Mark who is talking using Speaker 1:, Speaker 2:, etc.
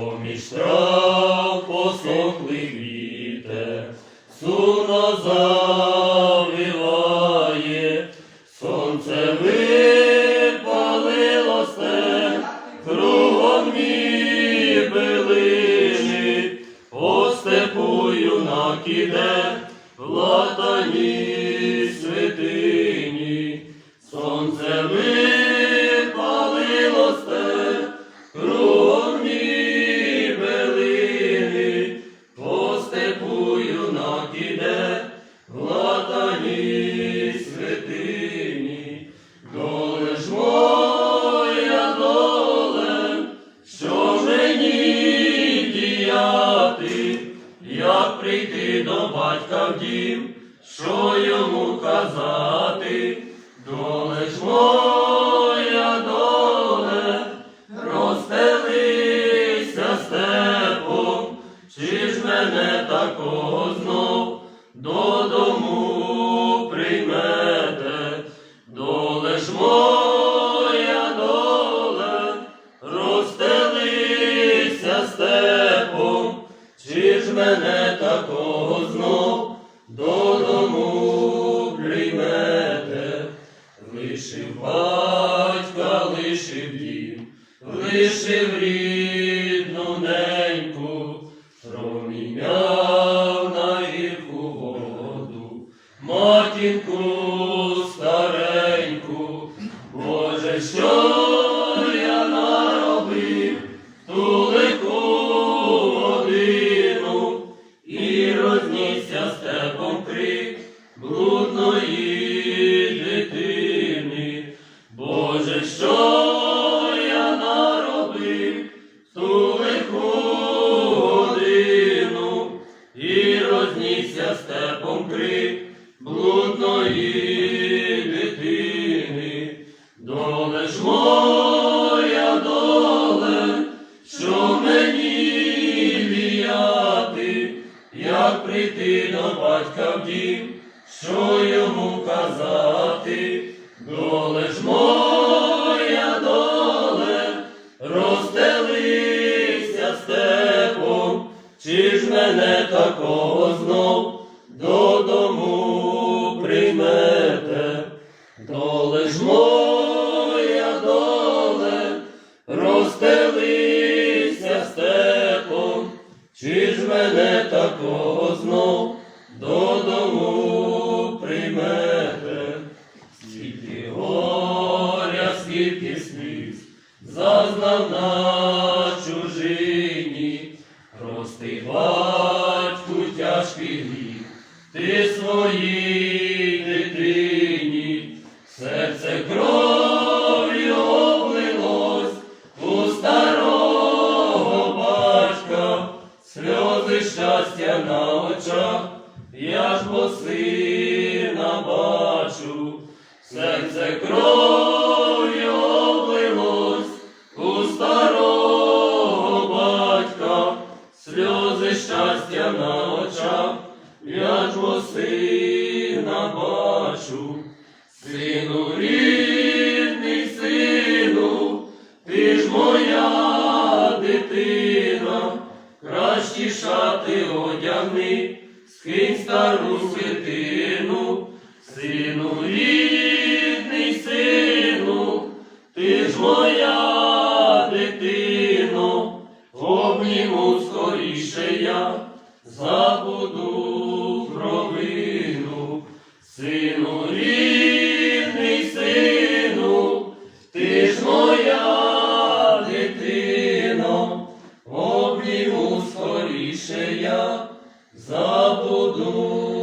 Speaker 1: Поміж трав посохлий вітер, суна завиває, сонце випалило сте, кругом білини, по степу юнак іде, в латані. Дім, що йому казати, доле ж моя доле, розстелися степом, чи ж мене такого знов додому приймете, доле ж моя доле, розстелися степом, чи ж мене такого знов додому приймете, лишив батька, лишив дім, лишив рідну неньку, проміняв на гірку воду, матінку як прийти до батька в дім, що йому казати, доле ж моя доле, розстелися степом, чи ж мене такого знов додому приймете, доле ж моя доле, розстелися степом, чи ж мене такого прости батьку тяжкий гріх, ти своїй дитині, серце кров'ю облилось у старого батька, сльози щастя на на я ж бо сина бачу, сину рідний, сину, ти ж моя дитина, кращі шати одягни, скинь стару святину, сину рідний, провину, сину рідний, сину, ти ж моя дитино, обніму скоріше я, забуду